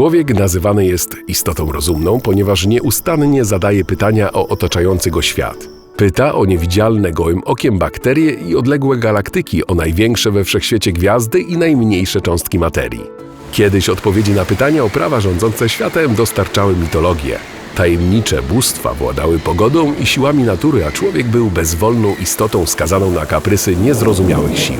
Człowiek nazywany jest istotą rozumną, ponieważ nieustannie zadaje pytania o otaczający go świat. Pyta o niewidzialne gołym okiem bakterie i odległe galaktyki, o największe we wszechświecie gwiazdy i najmniejsze cząstki materii. Kiedyś odpowiedzi na pytania o prawa rządzące światem dostarczały mitologie. Tajemnicze bóstwa władały pogodą i siłami natury, a człowiek był bezwolną istotą skazaną na kaprysy niezrozumiałych sił.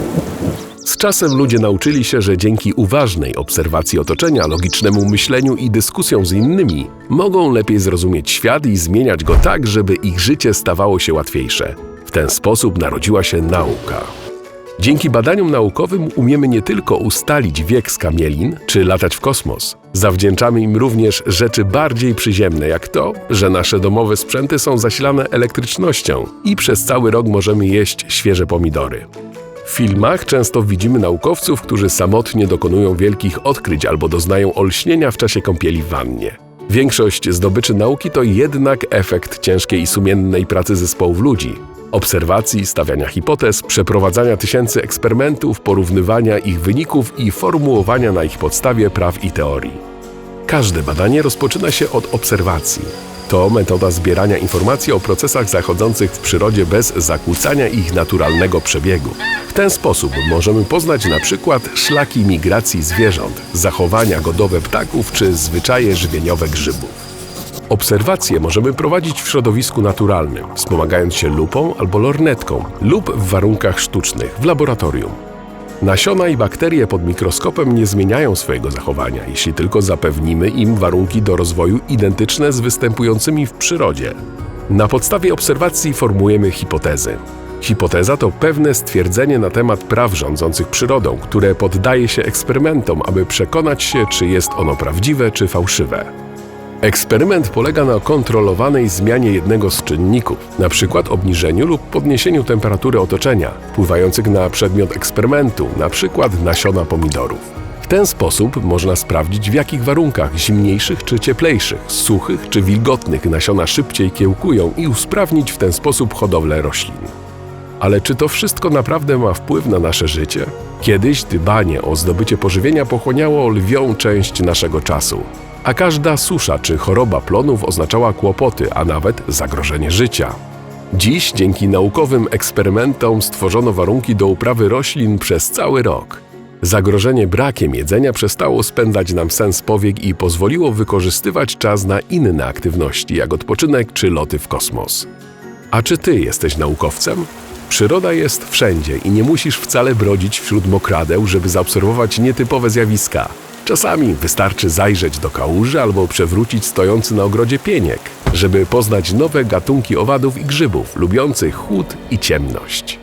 Z czasem ludzie nauczyli się, że dzięki uważnej obserwacji otoczenia, logicznemu myśleniu i dyskusjom z innymi mogą lepiej zrozumieć świat i zmieniać go tak, żeby ich życie stawało się łatwiejsze. W ten sposób narodziła się nauka. Dzięki badaniom naukowym umiemy nie tylko ustalić wiek skamielin czy latać w kosmos. Zawdzięczamy im również rzeczy bardziej przyziemne, jak to, że nasze domowe sprzęty są zasilane elektrycznością i przez cały rok możemy jeść świeże pomidory. W filmach często widzimy naukowców, którzy samotnie dokonują wielkich odkryć albo doznają olśnienia w czasie kąpieli w wannie. Większość zdobyczy nauki to jednak efekt ciężkiej i sumiennej pracy zespołów ludzi. Obserwacji, stawiania hipotez, przeprowadzania tysięcy eksperymentów, porównywania ich wyników i formułowania na ich podstawie praw i teorii. Każde badanie rozpoczyna się od obserwacji. To metoda zbierania informacji o procesach zachodzących w przyrodzie bez zakłócania ich naturalnego przebiegu. W ten sposób możemy poznać na przykład szlaki migracji zwierząt, zachowania godowe ptaków czy zwyczaje żywieniowe grzybów. Obserwacje możemy prowadzić w środowisku naturalnym, wspomagając się lupą albo lornetką lub w warunkach sztucznych w laboratorium. Nasiona i bakterie pod mikroskopem nie zmieniają swojego zachowania, jeśli tylko zapewnimy im warunki do rozwoju identyczne z występującymi w przyrodzie. Na podstawie obserwacji formułujemy hipotezy. Hipoteza to pewne stwierdzenie na temat praw rządzących przyrodą, które poddaje się eksperymentom, aby przekonać się, czy jest ono prawdziwe czy fałszywe. Eksperyment polega na kontrolowanej zmianie jednego z czynników, np. obniżeniu lub podniesieniu temperatury otoczenia, wpływających na przedmiot eksperymentu, np. nasiona pomidorów. W ten sposób można sprawdzić, w jakich warunkach zimniejszych czy cieplejszych, suchych czy wilgotnych nasiona szybciej kiełkują i usprawnić w ten sposób hodowlę roślin. Ale czy to wszystko naprawdę ma wpływ na nasze życie? Kiedyś dbanie o zdobycie pożywienia pochłaniało lwią część naszego czasu, a każda susza czy choroba plonów oznaczała kłopoty, a nawet zagrożenie życia. Dziś dzięki naukowym eksperymentom stworzono warunki do uprawy roślin przez cały rok. Zagrożenie brakiem jedzenia przestało spędzać nam sens powiek i pozwoliło wykorzystywać czas na inne aktywności, jak odpoczynek czy loty w kosmos. A czy ty jesteś naukowcem? Przyroda jest wszędzie i nie musisz wcale brodzić wśród mokradeł, żeby zaobserwować nietypowe zjawiska. Czasami wystarczy zajrzeć do kałuży albo przewrócić stojący na ogrodzie pieniek, żeby poznać nowe gatunki owadów i grzybów lubiących chłód i ciemność.